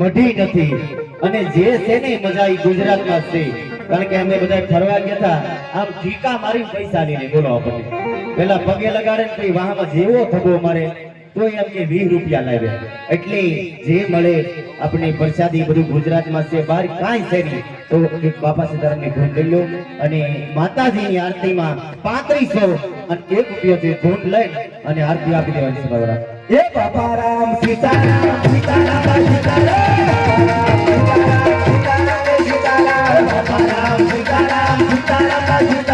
મઢી નથી. અને જે છે ને મજા એ ગુજરાતમાં છે, કારણ કે અમે બધા ફરવા ગયા હતા, આમ ઠીકા મારી પૈસા લઈને બોલો આપણને પેલા પગે લગાડે ને પછી વાહમાં જેવો થબો મારે તો એમ કે વીસ રૂપિયા લાવ્યા. એટલે જે મળે આપણે પ્રસાદી બધું ગુજરાતમાં છે, બહાર કાંઈ છે નહીં. તો એક બાપા સીતારામની ધૂન લઈ લો અને માતાજીની આરતીમાં પાંત્રીસો અને એક રૂપિયો જે ધૂન લઈ અને આરતી આપી દેવાની છે એ બાપા રામ સીતારામ સીતારામ. Thank you.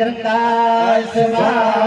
કરતા